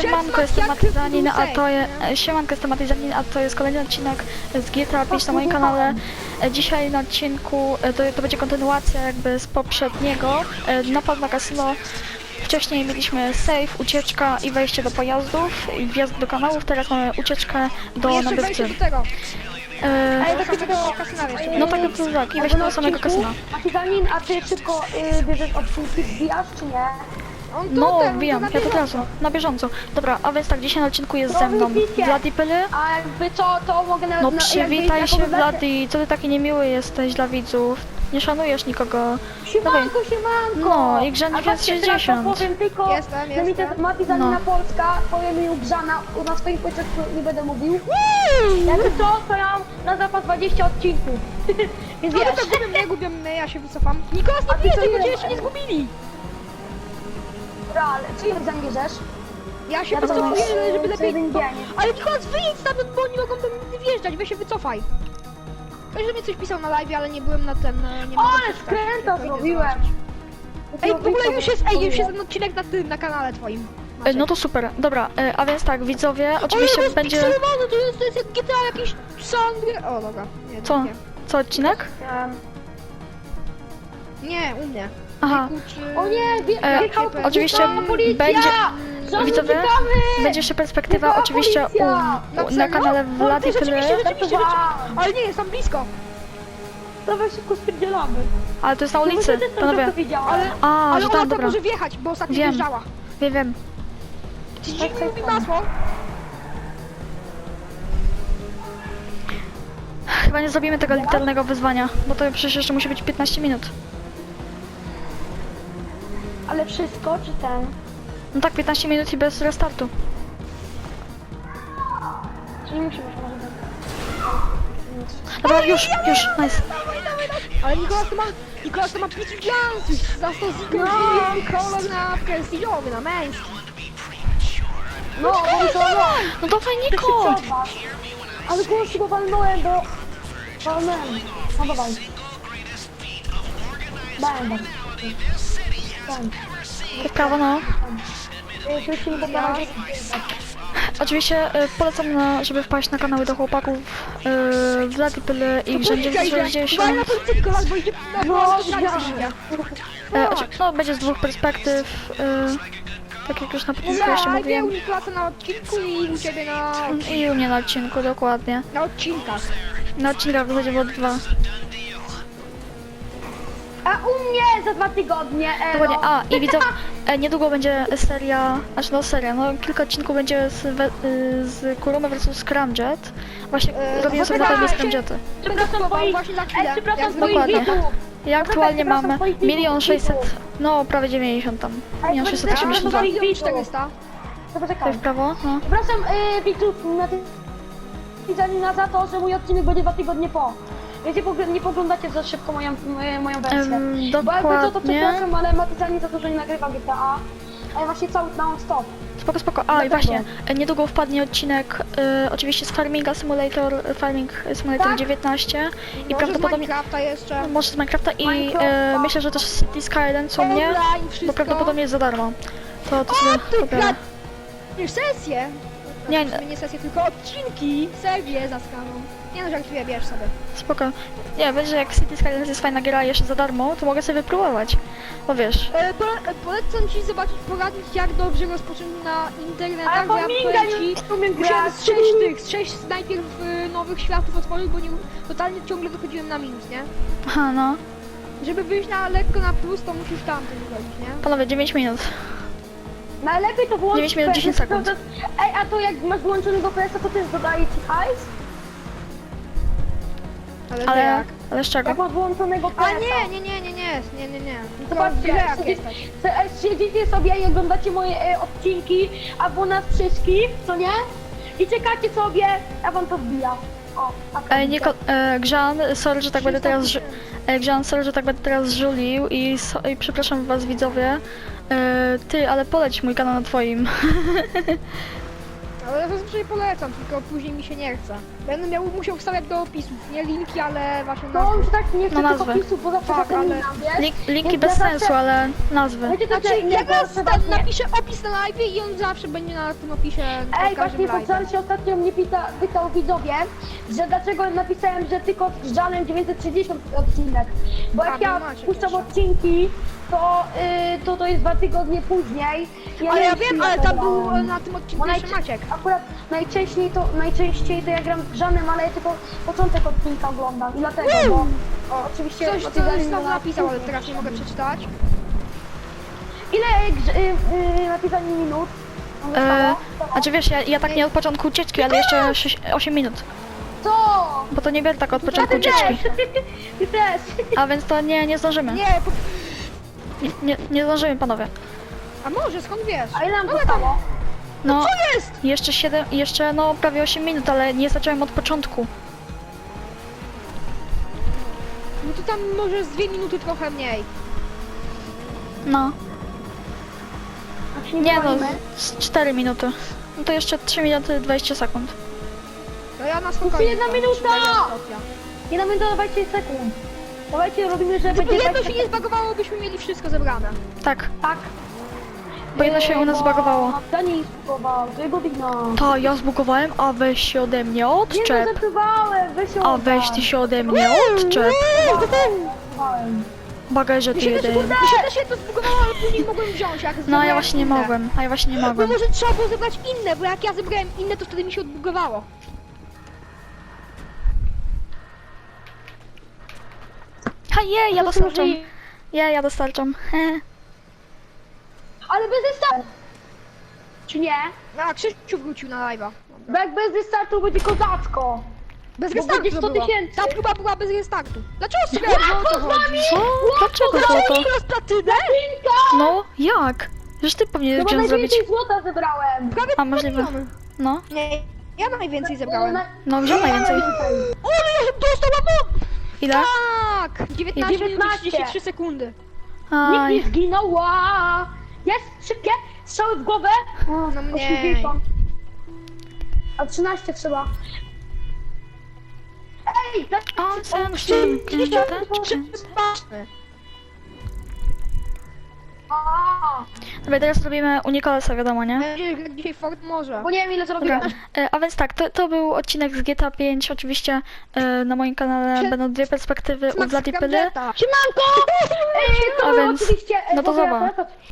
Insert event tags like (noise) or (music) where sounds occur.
Siemanko, jestem Matyzanin, a to je, e, Siemanko, jestem Matyzanin, a to jest kolejny odcinek z GTA 5 na moim kanale. E, Dzisiaj na odcinku, e, to, to będzie kontynuacja jakby z poprzedniego, e, napad na kasyno. Wcześniej mieliśmy save, ucieczka i wejście do pojazdów i wjazd do kanałów, teraz mamy ucieczkę do nabywcy. do tego. E, Ale do samego kasyna jeszcze. No tak, tak, i wejście do samego kasyna. Matyzanin, a ty szybko y, bierzesz odcinki, wbijasz czy nie? On to No, ten, wbijam, to ja to na teraz, na bieżąco. Dobra, a więc tak, dzisiaj na odcinku jest ze mną widzicie. Wladipyly. A jakby co, to mogę na No na- przywitaj jakby się jako Vladi, co ty taki niemiły jesteś dla widzów? Nie szanujesz nikogo. Siemanko, siemanko! No, i grzanie A patrzcie, jest 60. powiem tylko, Jestem, że mi jestem. Matyzanina No. Polska, powiem mi ugrzana, na swoim początku nie będę mówił. Jakby co, to ja mam na zapas 20 odcinków. (laughs) Więc No wiesz, to gubią mnie, gubią mnie, ja się wycofam. Nikolas A ty nie co bierze, bo ile cię jeszcze nie masz? Zgubili. real, czy ile tam bierzesz? Ja się Ja wycofuję, żeby lepiej... jeden dzień. Ale Nikolas wyjedź stamtąd, bo oni mogą do mnie wjeżdżać, weź się wycofaj. Ktoś do mnie coś pisał na live, ale nie byłem na ten, e, nie mogłem Ale przeczytać, skręta idę zrobiłem. zobaczyć. Ej, w ogóle już jest, ej, już jest ten odcinek na tym, na kanale twoim. E, No to super, dobra, e, a więc tak, widzowie, Oczywiście jest będzie... pikselowane, to jest, to jest jak GTA jakiś San... O, dobra. Nie, Co? Nie, Co odcinek? Em, nie u mnie. Aha. O nie, wie, E, wjechał, oczywiście wjechała policja! będzie- widzowie, będzie jeszcze perspektywa Wjechała oczywiście u, policja! u, Na na serio? kanale No, to Vladipyly. rzeczywiście, rzeczywiście, rzeczywiście. Żartowałam. Ale nie, jest tam blisko. Dawaj szybko spierdzielamy. Ale to jest na ulicy, też to panowie. Ale, A, ale że ona tam, tam dobra. może wjechać, bo ostatnio Wiem. wjeżdżała. Wiem, wiem. Ci Tak, tak, lubi tak. masło. Chyba nie zrobimy tego literalnego wyzwania, bo to przecież jeszcze musi być 15 minut. Ale wszystko, czy ten? No tak, 15 minut i bez restartu. Czy nie musimy, może być? Dobra, już, już, nice. Ale Nikolas to ma, Nikolas to ma pliki glansu. Za to zniknął kolor na prestiżowy, na męski. No, to no. No dawaj, Niko! Ale głośno go walnąłem, bo... Walnąłem. No dawaj. W prawo, no. Y, prawa. Oczywiście e, polecam, na, żeby wpaść na kanały do chłopaków e, Wladipyly i Grzędzie Policja idzie. 60. Uwaga na policję, Nikolas, bo idzie na. E, oczy- no, będzie z dwóch perspektyw. E, tak jak już na początku jeszcze Ja, mówiłem. u Nikolasa na odcinku i u ciebie na, I u mnie na odcinku, dokładnie. na odcinkach. Na odcinkach w zasadzie było dwa. A u mnie za dwa tygodnie, elo. Dokładnie. A, i (laughs) widzę, e, niedługo będzie seria, znaczy no seria, no kilka odcinków będzie z, we, y, z Kuruma vs Scramjet. Właśnie E, robię sobie naprawdę Scramjety. Przepraszam twoich... właśnie za chwilę. Ej, przepraszam Jak twoich Dokładnie. widzów. Ja aktualnie przepraszam mam widzów, sześćset, widzów. no prawie 90 tam. Milion Ej, sześćset przepraszam, osiemdziesiąt dwa. twoich 400. To Tutaj poczekaj. w prawo, no. Przepraszam y, widzów na tym... Widzanina za to, że mój odcinek będzie dwa tygodnie po. Wiecie, nie poglądacie za szybko moją, y, moją wersję. Em, Bo jakby co, to przepraszam, ale Matyzani za że nie nagrywa GTA. A ja właśnie cały non stop. Spoko, spoko. A i właśnie, e, niedługo wpadnie odcinek e, oczywiście z Farminga Simulator, Farming Simulator Tak. 19 i Może z prawdopodobnie Minecrafta jeszcze. może z Minecrafta i Minecrafta. myślę, że też z City Skyline, co mnie, bo prawdopodobnie jest za darmo. To, to sobie Ty sesję. Nie, Nie, nie sesję, tylko odcinki. Serię za skalą. Nie no, żartuję, bierz sobie. Spoko. Nie, wiesz, że jak City Skylines jest fajna gra jeszcze za darmo, to mogę sobie wypróbować. Bo wiesz, E, pole, e, polecam ci zobaczyć poradnik, jak dobrze rozpocząć na internetach, Ale bo ja pominga powiem nie ci, umiem musiałem grać. z sześć tych, z sześć najpierw e, nowych światów otworzyć, bo nie, totalnie ciągle wychodziłem na minus, nie? aha, no. Żeby wyjść na lekko na plus, to musisz tamten zrobić, nie? Panowie, 9 minut. Najlepiej to włączyć... 9 minut, 10 sekund. to- to- Ej, a to jak masz włączonego PS-a, to też dodaje ci hajs? Ale, Ale, jak? ale z czego? Jak masz włączonego PS-a. A nie, nie, nie, nie, nie, nie, nie, nie. Zobaczcie, jak sobie- jesteś. se- e, Siedzicie sobie i oglądacie moje e, odcinki, albo nas wszystkich, co nie? I czekacie sobie, a wam to wbija. O, a to Ej, wbija. Niko, e, Grzan, sorry, że tak będę teraz... żu- E, Grzan, sorry, że tak będę teraz żulił i, so, i przepraszam was widzowie. E, ty, ale poleć mój kanał na twoim. (laughs) Ale zazwyczaj polecam, tylko później mi się nie chce. Będę miał, musiał wstawiać do opisów, nie linki, ale właśnie No nazwy. już tak nie chcę No no, nazwę. tylko pisów, bo zawsze Tak, ale-? Link, linki bez sensu, ale nazwy. Znaczy, się- ja teraz napiszę opis na live i on zawsze będzie na tym opisie Ej, każdym właśnie live. poczęli się ostatnio mnie pyta, pytał widzowie, że dlaczego napisałem, że tylko z Żanem 930 odcinek. Bo A, jak był ja Maciek puszczam odcinki, to, y, to to jest dwa tygodnie później. Ale nie ja wiem, ale to tam był e, na tym odcinku Bo jeszcze najczę- Maciek. Akurat najczęściej to, najczęściej to ja gram z Żanem, ale ja tylko początek odcinka oglądam i dlatego, bo o, oczywiście... Coś, co tygodniu znowu na- napisał, ale teraz nie mogę przeczytać. Ile grz- y, y, napisanie minut? wam E, znaczy wiesz, ja, ja tak nie od początku ucieczki, ale jeszcze 6, 8 minut. Co? Bo to nie biorę tak od początku Ty też! ucieczki. (laughs) Ty też! A więc to nie, nie zdążymy. Nie, po... Nie, nie, nie zdążymy, panowie. a może, skąd wiesz? A ile nam No, zostało? No, To jest! jeszcze 7, jeszcze no prawie 8 minut, ale nie zacząłem od początku. No to tam może z dwie minuty trochę mniej. No, nie no, z 4 minuty. No to jeszcze 3 minuty 20 sekund. To ja na spokojnie. jedna minuta! Stopia. Jedna minuta 20 sekund. Dawajcie, robimy, że będzie... jedno 20 się nie zbagowało, byśmy mieli wszystko zebrane. Tak, Tak. Bo jedno się u nas zbagowało. To nie zbugował, to jego wina. To ja zbugowałem, a weź się ode mnie Nie odczep. no, weź ją A weź ty się ode mnie odczep. Bagaże ty jeden. mi się też jedno zbugowało, ale później mogłem wziąć, jak No a ja właśnie nie inne. mogłem, a ja właśnie nie Bo mogłem. może trzeba było zebrać inne, bo jak ja zebrałem inne, to wtedy mi się odbugowało. Ha je, ja dostarczam. Je, ja dostarczam. He. Ale bez wystartu. Czy nie? A, Krzysiu wrócił na live'a. Bo jak bez wystartu będzie kozacko. Bez restartu będzie to 100 było. tysięcy. Ta próba była bez restartu. Dlaczego strzelasz? O co chodzi? Co? Dlaczego złoto? Platynę? No, jak? Przecież ty No powinieneś bo wziąć zrobić. najwięcej złota zebrałem. Prawie A, możliwe. miliony. No, Nie, ja najwięcej zebrałem. No gdzie najwięcej? Ole, ja dostałam on! Ile? Tak! 19 minut i 19. 33 sekundy. Nikt Aj, nie zginął. ła! Jest, szybkie, strzały w głowę. O, No mniej. 80. A 13 trzeba. Ej, tak. on sam. A, Dobra, teraz robimy u Nikolasa, wiadomo, nie? Będzie dzisiaj Fort może. Bo nie wiem ile Dobra, zrobiłem. e, a więc tak, to, to był odcinek z GTA 5, oczywiście e, na moim kanale będą dwie perspektywy u Zlati Pyly. Siemanko! (laughs) Ej, to A więc- oczywiście. no to w ogóle zobacz.